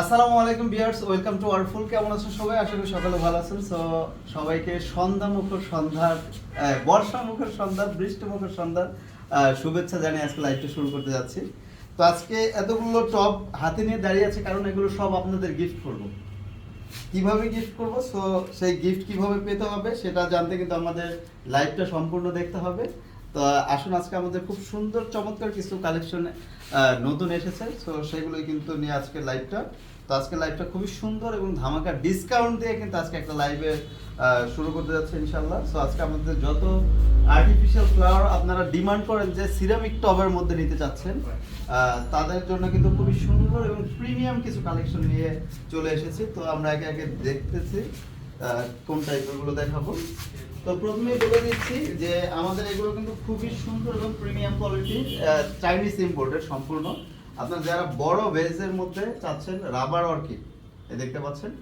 আসসালামু আলাইকুম বিয়ার্স welcome to আওয়ারফুল কেমন আছেন সবাই? আশা করি সকালে ভালো আছেন। সো, সবাইকে সন্ধ্যা মুখর সন্ধ্যার বর্ষা মুখর সন্ধ্যার বৃষ্টি মুখর সন্ধ্যার শুভেচ্ছা জানিয়ে আজকে লাইভটা শুরু করতে যাচ্ছি। তো আজকে এতগুলো টপ হাতে নিয়ে দাঁড়িয়ে আছে, কারণ এগুলো সব আপনাদের গিফট করব। কীভাবে গিফট করব? সো সেই গিফট কীভাবে পেতে হবে, সেটা জানতে কিন্তু আমাদের লাইভটা সম্পূর্ণ দেখতে হবে। তো আসুন আজকে আমাদের খুব সুন্দর চমৎকার কিছু কালেকশন নতুন এসেছে। সো সেগুলোই কিন্তু নিয়ে আজকে লাইভটা তো আজকে লাইভটা খুবই সুন্দর এবং ধামাকা ডিসকাউন্ট দিয়ে কিন্তু আজকে একটা লাইভে শুরু করতে যাচ্ছে ইনশাল্লাহ সো আজকে আমাদের যত আর্টিফিশিয়াল ফ্লাওয়ার আপনারা ডিমান্ড করেন যে সিরামিক টবের মধ্যে নিতে চাচ্ছেন তাদের জন্য কিন্তু খুবই সুন্দর এবং প্রিমিয়াম কিছু কালেকশন নিয়ে চলে এসেছি। তো আমরা একে একে দেখতেছি। কোন টাইপেরগুলো দেখাবো? তো প্রথমেই বলে দিচ্ছি যে আমাদের এগুলো কিন্তু খুবই সুন্দর এবং প্রিমিয়াম কোয়ালিটির চাইনিজ ইম্পোর্টেড সম্পূর্ণ। আপনার যারা বড় ভেজের মধ্যে চাচ্ছেন রাবার অর্কিড এই দেখতে পাচ্ছেন?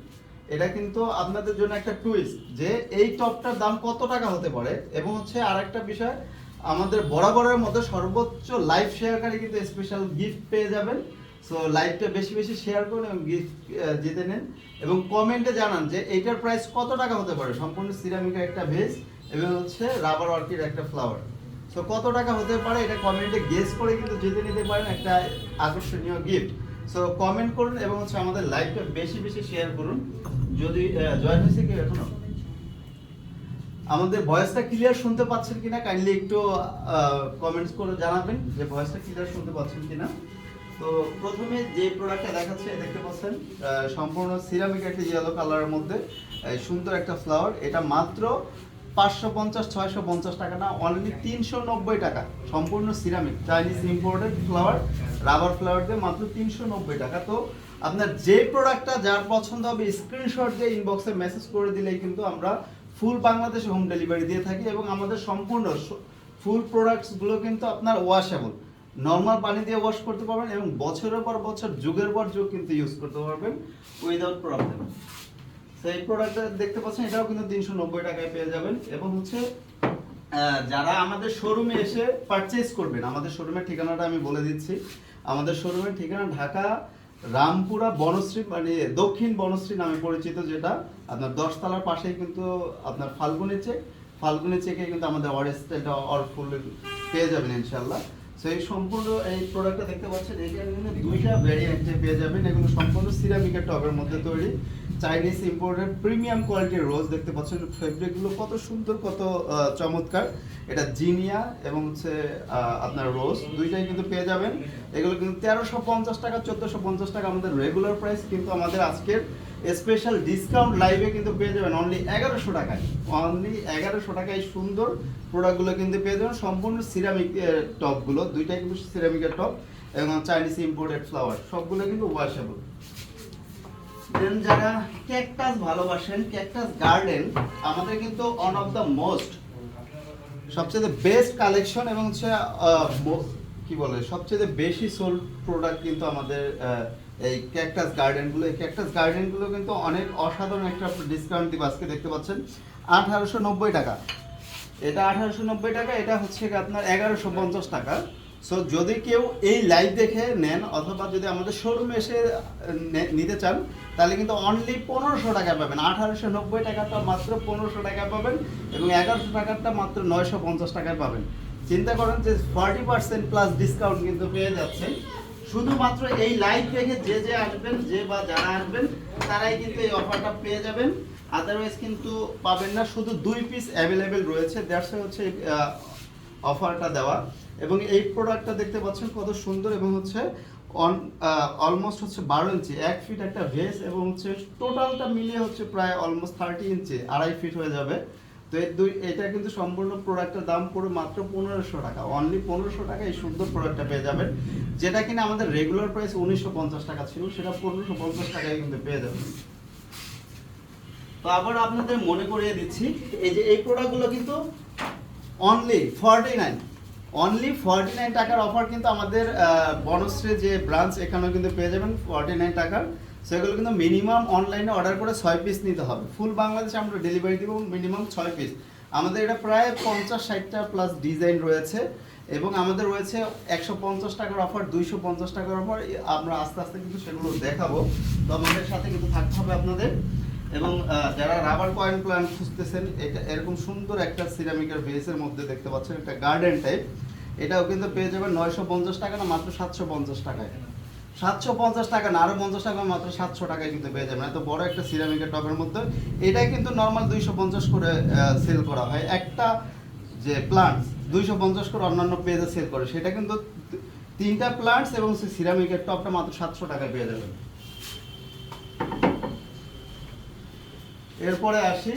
এটা কিন্তু আপনাদের জন্য একটা টুইস্ট যে এই টপটার দাম কত টাকা হতে পারে? এবং হচ্ছে আরেকটা বিষয়, আমাদের বরাবরের মধ্যে সর্বোচ্চ লাইভ শেয়ারকারী কিন্তু স্পেশাল গিফট পেয়ে যাবেন। সো লাইভটা বেশি বেশি শেয়ার করুন এবং গিফট জিতে নেন। এবং কমেন্টে জানান যে, এইটার প্রাইস কত টাকা হতে পারে? সম্পূর্ণ সিরামিকের একটা ভেজ এবং হচ্ছে রাবার অর্কিড একটা ফ্লাওয়ার সো কত টাকা হতে পারে এটা কমেন্টে গেস করে কিন্তু জিতে নিতে পারেন একটা আকর্ষণীয় গিফট সো কমেন্ট করুন এবং হচ্ছে আমাদের লাইভটা বেশি বেশি শেয়ার করুন। যদি জয়েন হয়েছে কি এখনও? আমাদের ভয়েসটা ক্লিয়ার শুনতে পাচ্ছেন কিনা? কাইন্ডলি একটু কমেন্টস করে জানাবেন যে ভয়েসটা ক্লিয়ার শুনতে পাচ্ছেন কিনা। তো প্রথমে যে প্রোডাক্টটা দেখাচ্ছে দেখতে পাচ্ছেন সম্পূর্ণ সিরামিক একটা ইয়েলো কালারের মধ্যে সুন্দর একটা ফ্লাওয়ার এটা মাত্র পাঁচশো পঞ্চাশ, ছয়শো পঞ্চাশ টাকা না অনলি তিনশো নব্বই টাকা। সম্পূর্ণ ceramic Chinese imported flower rubber flower দিয়ে মাত্র তিনশো নব্বই টাকা। তো আপনার যে প্রোডাক্টটা যার পছন্দ হবে স্ক্রিনশট দিয়ে ইনবক্সে মেসেজ করে দিলেই কিন্তু আমরা ফুল বাংলাদেশে হোম ডেলিভারি দিয়ে থাকি এবং আমাদের সম্পূর্ণ ফুল প্রোডাক্টসগুলো কিন্তু আপনার ওয়াশেবল নর্মাল পানি দিয়ে ওয়াশ করতে পারবেন এবং বছরের পর বছর, যুগের পর যুগ কিন্তু ইউজ করতে পারবেন উইদাউট প্রবলেম সেই প্রোডাক্টটা দেখতে পাচ্ছেন, এটাও কিন্তু তিনশো নব্বই টাকায় পেয়ে যাবেন এবং হচ্ছে যারা আমাদের শোরুমে এসে পারচেজ করবেন, আমাদের শোরুমের ঠিকানাটা আমি বলে দিচ্ছি। আমাদের শোরুমের ঠিকানা ঢাকা রামপুরা বনশ্রী মানে দক্ষিণ বনশ্রী নামে পরিচিত যেটা। আপনার দশতলার পাশেই কিন্তু আপনার ফাল্গুনি চেক ফাল্গুনি চেকে কিন্তু আমাদের অরেস্টেটা অর ফুল পেয়ে যাবেন ইনশাল্লাহ সো এই সম্পূর্ণ এই প্রোডাক্টটা দেখতে পাচ্ছেন কিন্তু দুইটা ভ্যারিয়েন্টে পেয়ে যাবেন। এগুলো সম্পূর্ণ সিরামিকের টবের মধ্যে তৈরি। চাইনিজ ইম্পোর্টেড প্রিমিয়াম কোয়ালিটির রোজ দেখতে পাচ্ছেন। ফেব্রিকগুলো কত সুন্দর, কত চমৎকার। এটা জিনিয়া এবং হচ্ছে আপনার রোজ দুইটাই কিন্তু পেয়ে যাবেন। এগুলো কিন্তু তেরোশো পঞ্চাশ টাকা, চোদ্দোশো পঞ্চাশ টাকা আমাদের রেগুলার প্রাইস কিন্তু আমাদের আজকের স্পেশাল ডিসকাউন্ট লাইভে কিন্তু পেয়ে যাবেন অনলি এগারোশো টাকায়। অনলি এগারোশো টাকায় সুন্দর প্রোডাক্টগুলো কিন্তু পেয়ে যাবেন। সম্পূর্ণ সিরামিক টপগুলো দুইটাই কিন্তু সিরামিকের টপ এবং চাইনিজ ইম্পোর্টেড ফ্লাওয়ার সবগুলো কিন্তু ওয়াশেবল দেন যারা ক্যাকটাস ভালোবাসেন ক্যাকটাস গার্ডেন আমাদের কিন্তু অন অফ দ্য মোস্ট সবচেয়ে বেস্ট কালেকশন এবং হচ্ছে কি বলে, সবচেয়ে বেশি সোল প্রোডাক্ট কিন্তু আমাদের এই ক্যাকটাস গার্ডেনগুলো এই ক্যাকটাস গার্ডেনগুলো কিন্তু অনেক অসাধারণ একটা ডিসকাউন্ট দিব আজকে, দেখতে পাচ্ছেন? আঠারোশো নব্বই টাকা। এটা আঠারোশো নব্বই টাকা, এটা হচ্ছে আপনার এগারোশো টাকা। সো যদি কেউ এই লাইভ দেখে নেন, অথবা যদি আমাদের শোরুমে এসে নিতে চান, তাহলে কিন্তু অনলি পনেরোশো টাকা পাবেন। আঠারোশো নব্বই টাকাটা মাত্র পনেরোশো টাকা পাবেন এবং এগারোশো টাকাটা মাত্র নয়শো পঞ্চাশ টাকায় পাবেন। চিন্তা করেন যে ফর্টি পার্সেন্ট প্লাস ডিসকাউন্ট কিন্তু পেয়ে যাচ্ছেন। শুধুমাত্র এই লাইভ দেখে যে যে আসবেন, যে বা যারা আসবেন, তারাই কিন্তু এই অফারটা পেয়ে যাবেন। আদারওয়াইজ কিন্তু পাবেন না, শুধু দুই পিস অ্যাভেলেবেল রয়েছে। দ্যাটস হচ্ছে অফারটা দেওয়া। এবং এই প্রোডাক্টটা দেখতে পাচ্ছেন কত সুন্দর এবং হচ্ছে অন অলমোস্ট হচ্ছে বারো ইঞ্চি। এক ফিট একটা ভেস এবং হচ্ছে টোটালটা মিলিয়ে হচ্ছে প্রায় অলমোস্ট থার্টি ইঞ্চি, আড়াই ফিট হয়ে যাবে। তো এই দুই, এটা কিন্তু সম্পূর্ণ প্রোডাক্টের দাম পড়ে মাত্র পনেরোশো টাকা। অনলি পনেরোশো টাকা এই সুন্দর প্রোডাক্টটা পেয়ে যাবেন। যেটা কিনা আমাদের রেগুলার প্রাইস উনিশশো পঞ্চাশ টাকা ছিল, সেটা পনেরোশো পঞ্চাশ টাকায় কিন্তু পেয়ে যাবেন। তো আবার আপনাদের মনে করিয়ে দিচ্ছি, এই যে এই প্রোডাক্টগুলো কিন্তু only forty nine only forty nine টাকার অফার কিন্তু আমাদের বনশ্রী যে ব্রাঞ্চ এখানেও কিন্তু পেয়ে যাবেন ফর্টি নাইন টাকার। সেগুলো কিন্তু মিনিমাম অনলাইনে অর্ডার করে ছয় পিস নিতে হবে। ফুল বাংলাদেশে আমরা ডেলিভারি দিব মিনিমাম ছয় পিস আমাদের এটা প্রায় পঞ্চাশ, ষাটটা প্লাস ডিজাইন রয়েছে এবং আমাদের রয়েছে একশো পঞ্চাশ টাকার অফার দুইশো পঞ্চাশ টাকার অফার আমরা আস্তে আস্তে কিন্তু সেগুলো দেখাবো। তো আমাদের সাথে কিন্তু থাকতে হবে আপনাদের। এবং যারা রাবার কয়েন প্ল্যান খুঁজতেছেন, এটা এরকম সুন্দর একটা সিরামিকের বেসের মধ্যে দেখতে পাচ্ছেন, একটা গার্ডেন টাইপ এটাও কিন্তু পেয়ে যাবেন নয়শো পঞ্চাশ টাকা না মাত্র সাতশো পঞ্চাশ টাকায়। সাতশো পঞ্চাশ টাকা না, আরও পঞ্চাশ টাকা মাত্র সাতশো টাকায় কিন্তু পেয়ে যাবেন। এত বড় একটা সিরামিকের টবের মধ্যে। এটাই কিন্তু নর্মাল দুইশো পঞ্চাশ করে সেল করা হয়। একটা যে প্লান্টস দুইশো পঞ্চাশ করে অন্যান্য পেজে সেল করে, সেটা কিন্তু তিনটা প্লান্টস এবং সেই সিরামিকের টপটা মাত্র সাতশো টাকায় পেয়ে যাবেন। এরপরে আসি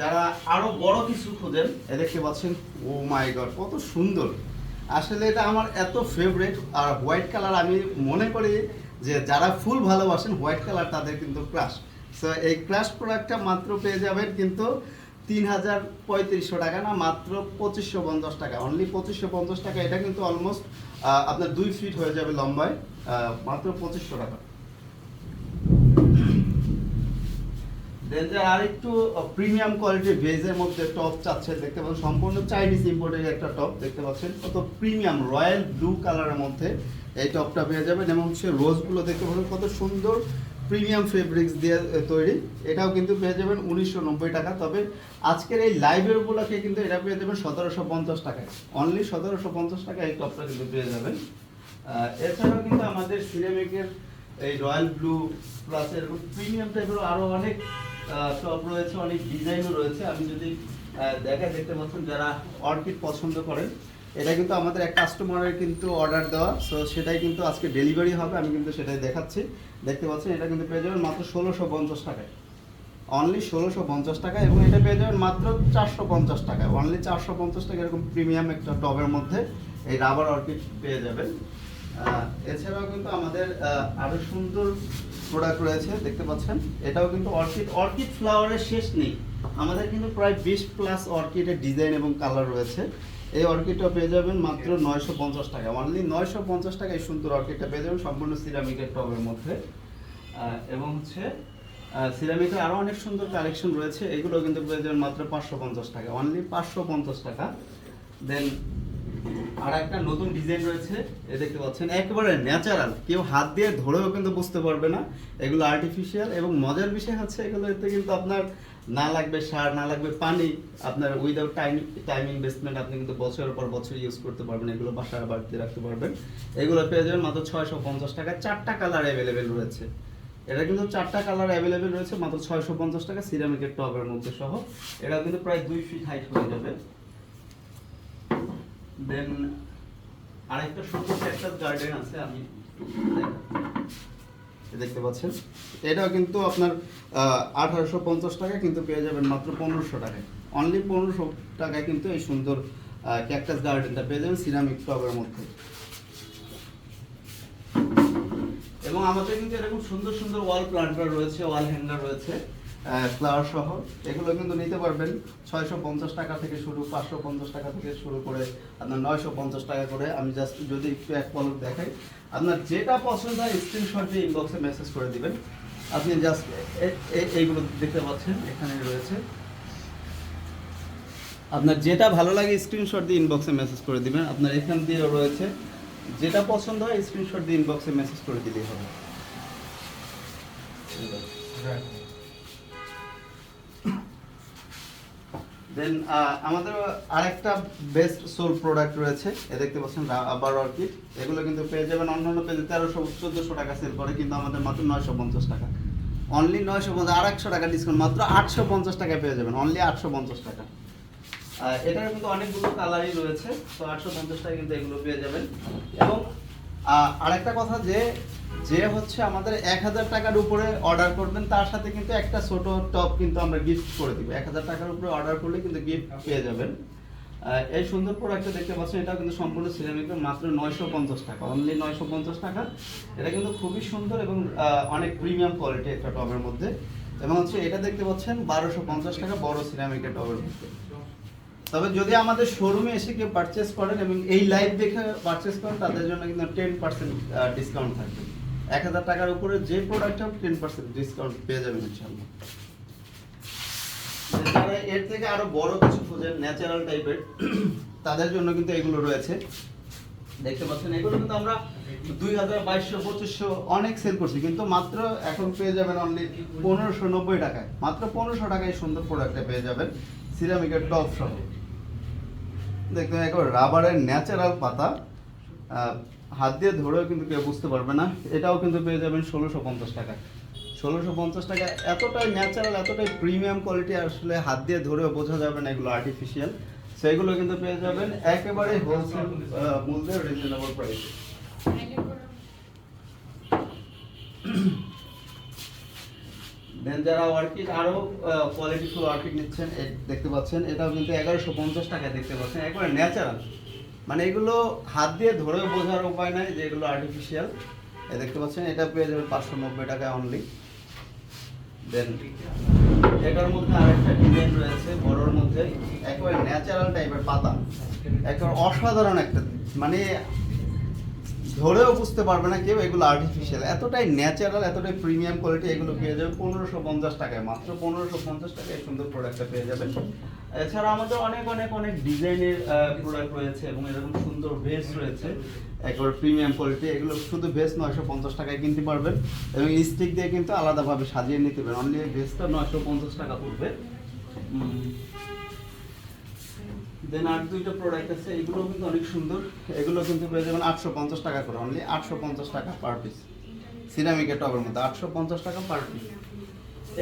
যারা আরও বড় কিছু খোঁজেন দেখতে পাচ্ছেন ও মাই গড কত সুন্দর। আসলে এটা আমার এত ফেভারেট আর হোয়াইট কালার আমি মনে করি যে যারা ফুল ভালোবাসেন হোয়াইট কালার তাদের কিন্তু ক্রাশ সো এই ক্রাশ প্রোডাক্টটা মাত্র পেয়ে যাবেন কিন্তু তিন হাজার পঁয়ত্রিশশো টাকা না, মাত্র পঁচিশশো পঞ্চাশ টাকা। অনলি পঁচিশশো পঞ্চাশ টাকা, এটা কিন্তু অলমোস্ট আপনার দুই ফিট হয়ে যাবে লম্বায় মাত্র পঁচিশশো টাকা। যারা আরেকটু প্রিমিয়াম কোয়ালিটির ভেজের মধ্যে টপ চাচ্ছে, দেখতে পাচ্ছেন, সম্পূর্ণ চাইনিজ ইম্পোর্টের একটা টপ দেখতে পাচ্ছেন। কত প্রিমিয়াম রয়্যাল ব্লু কালারের মধ্যে এই টপটা পেয়ে যাবেন। এবং হচ্ছে রোজগুলো দেখতে পাচ্ছেন, কত সুন্দর প্রিমিয়াম ফেব্রিক্স দিয়ে তৈরি। এটাও কিন্তু পেয়ে যাবেন উনিশশো নব্বই টাকা। তবে আজকের এই লাইভের উপলক্ষে কিন্তু এটা পেয়ে যাবেন সতেরোশো পঞ্চাশ টাকায়। অনলি সতেরোশো পঞ্চাশ টাকায় এই টপটা কিন্তু পেয়ে যাবেন। এছাড়াও কিন্তু আমাদের সিরামিকের এই রয়্যাল ব্লু প্লাস এরকম প্রিমিয়াম টাইপের আরও অনেক টপ রয়েছে, অনেক ডিজাইনও রয়েছে। আমি যদি দেখাই দেখতে পাচ্ছেন যারা অর্কিড পছন্দ করেন, এটা কিন্তু আমাদের এক কাস্টমারের কিন্তু অর্ডার দেওয়া। সো সেটাই কিন্তু আজকে ডেলিভারি হবে, আমি কিন্তু সেটাই দেখাচ্ছি। দেখতে পাচ্ছেন, এটা কিন্তু পেয়ে যাবেন মাত্র ষোলোশো পঞ্চাশ টাকায়। অনলি ষোলোশো পঞ্চাশ টাকা এবং এটা পেয়ে যাবেন মাত্র চারশো পঞ্চাশ টাকায়। অনলি চারশো পঞ্চাশ টাকা এরকম প্রিমিয়াম একটা টবের মধ্যে এই রাবার অর্কিড পেয়ে যাবেন। এছাড়াও কিন্তু আমাদের আরও সুন্দর প্রোডাক্ট রয়েছে, দেখতে পাচ্ছেন। এটাও কিন্তু অর্কিড অর্কিড ফ্লাওয়ারের শেষ নেই। আমাদের কিন্তু প্রায় বিশ প্লাস অর্কিডের ডিজাইন এবং কালার রয়েছে। এই অর্কিডটা পেয়ে যাবেন মাত্র নয়শো পঞ্চাশ টাকা। অনলি নয়শো পঞ্চাশ টাকা এই সুন্দর অর্কিডটা পেয়ে যাবেন সম্পূর্ণ সিরামিকের টবের মধ্যে। এবং হচ্ছে সিরামিকের আরও অনেক সুন্দর কালেকশন রয়েছে। এগুলো কিন্তু পেয়ে যাবেন মাত্র পাঁচশো পঞ্চাশ টাকা। অনলি পাঁচশো পঞ্চাশ টাকা। দেন আর একটা নতুন ডিজাইন রয়েছে, এ দেখতে পাচ্ছেন, একেবারে ন্যাচারাল কেউ হাত দিয়ে ধরেও কিন্তু বুঝতে পারবে না। এগুলো আর্টিফিশিয়াল এবং মজার বিষয় হচ্ছে এগুলো এতে কিন্তু আপনার না লাগবে সার, না লাগবে পানি। আপনার উইদাউট টাইম টাইম ইনভেস্টমেন্ট আপনি কিন্তু বছরের পর বছর ইউজ করতে পারবেন, এগুলো বাসায় বাড়িতে রাখতে পারবেন। এগুলো পেয়ে যাবেন মাত্র ছয়শো পঞ্চাশ টাকা। চারটা কালার অ্যাভেলেবেল রয়েছে। এটা কিন্তু চারটা কালার অ্যাভেলেবেল রয়েছে, মাত্র ছয়শো পঞ্চাশ টাকা সিরামিকের টবের মধ্যে সহ। এটা কিন্তু প্রায় দুই ফিট হাইট হয়ে যাবে। দেন আরেকটা সুন্দর একটা গার্ডেন আছে, আমি দেখতে পাচ্ছেন? এটাও কিন্তু আপনার আঠারোশো পঞ্চাশ টাকা কিন্তু পেয়ে যাবেন মাত্র পনেরোশো টাকায়। অনলি পনেরোশো টাকায় কিন্তু এই সুন্দর ক্যাকটাস গার্ডেনটা পেয়ে যাবেন সিরামিক টবের মধ্যে। এবং আমাদের কিন্তু এরকম সুন্দর সুন্দর ওয়াল প্লান্টার রয়েছে ওয়াল হ্যাঙ্গার রয়েছে। ফ্লাওয়ার সহ। এগুলো কিন্তু নিতে পারবেন ছয়শো পঞ্চাশ টাকা থেকে শুরু, পাঁচশো পঞ্চাশ টাকা থেকে শুরু করে আপনার নয়শো পঞ্চাশ টাকা করে। আমি জাস্ট যদি একটু এক পলক দেখাই, আপনার যেটা পছন্দ হয় স্ক্রিনশট দিয়ে ইনবক্সে মেসেজ করে দিবেন। আপনি জাস্ট এইগুলো দেখতে পাচ্ছেন, এখানে রয়েছে। আপনার যেটা ভালো লাগে স্ক্রিনশট দিয়ে ইনবক্সে মেসেজ করে দিবেন। আপনার এখান দিয়েও রয়েছে। যেটা পছন্দ হয় স্ক্রিনশট দিয়ে ইনবক্সে মেসেজ করে দিলেই হবে। দেন আমাদের আরেকটা বেস্ট সোল প্রোডাক্ট রয়েছে। এ দেখতে পাচ্ছেন আবার অর্কিড। এগুলো কিন্তু পেয়ে যাবেন অন্যান্য পেজে তেরোশো, চোদ্দোশো টাকা সেল করে, কিন্তু আমাদের মাত্র নয়শো পঞ্চাশ টাকা। অনলি নয়শো পঞ্চাশ, আর একশো টাকা ডিসকাউন্ট মাত্র আটশো পঞ্চাশ টাকায় পেয়ে যাবেন অনলি আটশো পঞ্চাশ টাকা। এটার কিন্তু অনেকগুলো কালারই রয়েছে, তো আটশো পঞ্চাশ টাকা কিন্তু এগুলো পেয়ে যাবেন। এবং আরেকটা কথা যে যে হচ্ছে আমাদের এক হাজার টাকার উপরে অর্ডার করবেন, তার সাথে কিন্তু একটা ছোট টপ কিন্তু আমরা গিফট করে দিব। এক হাজার টাকার উপরে অর্ডার করলে কিন্তু গিফট পেয়ে যাবেন। এই সুন্দর প্রোডাক্টটা দেখতে পাচ্ছেন এটা কিন্তু সম্পূর্ণ সিরামিকের মাত্র নয়শো পঞ্চাশ টাকা। অনলি নয়শো পঞ্চাশ টাকা। এটা কিন্তু খুবই সুন্দর এবং অনেক প্রিমিয়াম কোয়ালিটি একটা টবের মধ্যে। এবং হচ্ছে এটা দেখতে পাচ্ছেন, বারোশো পঞ্চাশ টাকা বড় সিরামিকের টবের মধ্যে। তবে যদি আমাদের শোরুমে এসে কেউ পারচেস করেন এবং এই লাইভ দেখে পারচেস করেন, তাদের জন্য কিন্তু টেন পার্সেন্ট ডিসকাউন্ট থাকবে। এক হাজার টাকার উপরে যে প্রোডাক্ট হবে টেন পার্সেন্ট ডিসকাউন্ট পেয়ে যাবেন ইনশাল্লাহ যারা এর থেকে আরও বড় কিছু খোঁজেন ন্যাচারাল টাইপের তাদের জন্য কিন্তু এগুলো রয়েছে। দেখতে পাচ্ছেন, এগুলো কিন্তু আমরা দুই হাজার বাইশশো, পঁচিশশো অনেক সেল করছি, কিন্তু মাত্র এখন পেয়ে যাবেন অনলি পনেরোশো নব্বই টাকায়। মাত্র পনেরোশো টাকায় সুন্দর প্রোডাক্টটা পেয়ে যাবেন সিরামিকের টপ সহ। দেখতে একবার রাবারের ন্যাচারাল পাতা হাত দিয়ে ধরেও কিন্তু কেউ বুঝতে পারবে না, এটাও কিন্তু পেয়ে যাবেন ষোলোশো পঞ্চাশ টাকায় ষোলোশো পঞ্চাশ টাকা এতটাই ন্যাচারাল এতটাই প্রিমিয়াম কোয়ালিটি আসলে হাত দিয়ে ধরেও বোঝা যাবে না এগুলো আর্টিফিশিয়াল সেগুলো কিন্তু পেয়ে যাবেন একেবারে হোলসেল মূল্যে রিজনেবল প্রাইসে দেন যারা ওয়ার্কিট আরও কোয়ালিটিফুল নিচ্ছেন দেখতে পাচ্ছেন, এটাও কিন্তু এগারোশো পঞ্চাশ টাকায় দেখতে পাচ্ছেন, একবারে ন্যাচারাল মানে এগুলো হাত দিয়ে ধরেও বোঝার উপায় নাই যে এগুলো আর্টিফিশিয়াল এ দেখতে পাচ্ছেন, এটা পেয়ে যাবে পাঁচশো নব্বই টাকা অনলি দেন এটার মধ্যে আরেকটা ডিজাইন রয়েছে, বড়োর মধ্যে। একেবারে ন্যাচারাল টাইপের পাতা। একেবারে অসাধারণ একটা মানে ধরেও বুঝতে পারবে না কেউ এগুলো আর্টিফিশিয়াল এতটাই ন্যাচারাল এতটাই প্রিমিয়াম কোয়ালিটি এগুলো পেয়ে যাবে, পনেরোশো পঞ্চাশ টাকায়, মাত্র পনেরোশো পঞ্চাশ টাকায় সুন্দর প্রোডাক্টটা পেয়ে যাবেন এছাড়া আমাদের অনেক অনেক অনেক ডিজাইনের প্রোডাক্ট রয়েছে এবং এরকম সুন্দর ভেস রয়েছে, একবার প্রিমিয়াম কোয়ালিটি এগুলো শুধু ভেস নয়শো পঞ্চাশ টাকায় কিনতে পারবেন এবং স্টিক দিয়ে কিন্তু আলাদাভাবে সাজিয়ে নিতে পারবেন অনলি ভেসটা নয়শো পঞ্চাশ টাকা পড়বে। দেন আর দুইটা প্রোডাক্ট আছে এগুলো কিন্তু অনেক সুন্দর। এগুলো কিন্তু পেয়ে যাবেন আটশো পঞ্চাশ টাকা করে অনলি আটশো পঞ্চাশ টাকা পার পিস সিরামিকের টবের মধ্যে আটশো পঞ্চাশ টাকা পার পিস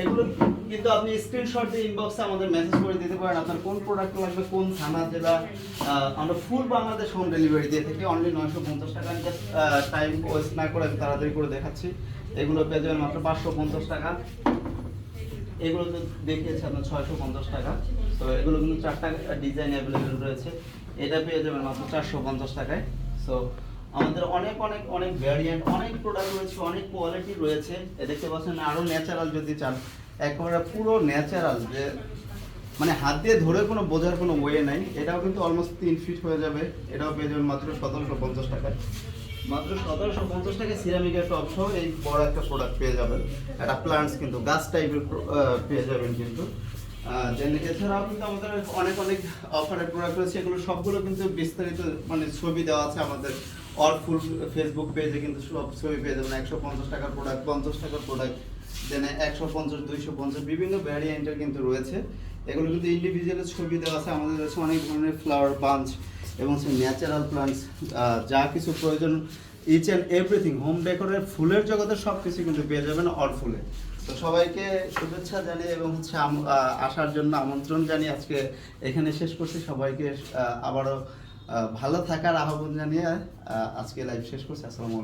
এগুলো কিন্তু আপনি স্ক্রিনশট দিয়ে ইনবক্সে আমাদের মেসেজ করে দিতে পারেন আপনার কোন প্রোডাক্ট লাগবে, কোন থানা, জেলা আমরা ফুল বাংলাদেশ হোম ডেলিভারি দিয়ে থাকি অনলি নয়শো পঞ্চাশ টাকা। টাইম ওয়েস্ট না করে তাড়াতাড়ি করে দেখাচ্ছি। এগুলো পেয়ে যাবেন মাত্র পাঁচশো পঞ্চাশ টাকা। এগুলো তো দেখিয়েছে আপনার ছয়শো পঞ্চাশ টাকা। তো এগুলো কিন্তু চারটা ডিজাইন অ্যাভেলেবেল রয়েছে। এটা পেয়ে যাবেন মাত্র চারশো পঞ্চাশ টাকায়। সো আমাদের অনেক অনেক অনেক ভ্যারিয়েন্ট অনেক প্রোডাক্ট রয়েছে, অনেক কোয়ালিটি রয়েছে। দেখতে পাচ্ছেন আরও ন্যাচারাল যদি চান, একেবারে পুরো ন্যাচারাল যে মানে হাত দিয়ে ধরে কোনো বোঝার কোনো ওয়ে নাই। এটাও কিন্তু অলমোস্ট তিন ফিট হয়ে যাবে। এটাও পেয়ে যাবেন মাত্র সতেরোশো পঞ্চাশ টাকায়। মাত্র সতেরোশো পঞ্চাশ টাকা সিরামিকের টপ সহ এই বড় একটা প্রোডাক্ট পেয়ে যাবেন। একটা প্লান্টস কিন্তু, গাছ টাইপের পেয়ে যাবেন কিন্তু। দেন এছাড়াও কিন্তু আমাদের অনেক অনেক অফারের প্রোডাক্ট রয়েছে, এগুলো সবগুলো কিন্তু বিস্তারিত মানে ছবি দেওয়া আছে আমাদের। অল ফুল ফেসবুক পেজে কিন্তু সব ছবি পেয়ে যাবেন, একশো পঞ্চাশ টাকার প্রোডাক্ট পঞ্চাশ টাকার প্রোডাক্ট দেন একশো পঞ্চাশ, দুইশো পঞ্চাশ, বিভিন্ন ভ্যারিয়েন্টের কিন্তু রয়েছে। এগুলো কিন্তু ইন্ডিভিজুয়ালের ছবি দেওয়া আছে, আমাদের কাছে অনেক ধরনের ফ্লাওয়ার বাঞ্চ এবং সে ন্যাচারাল প্লান্টস যা কিছু প্রয়োজন ইচ অ্যান্ড এভরিথিং হোম ডেকোরের ফুলের জগতে সব কিছু কিন্তু পেয়ে যাবেন অল ফুলে তো সবাইকে শুভেচ্ছা জানিয়ে এবং হচ্ছে আসার জন্য আমন্ত্রণ জানিয়ে আজকে এখানে শেষ করছি। সবাইকে আবারও ভালো থাকার আহ্বান জানিয়ে আজকে লাইভ শেষ করছি। আসসালামু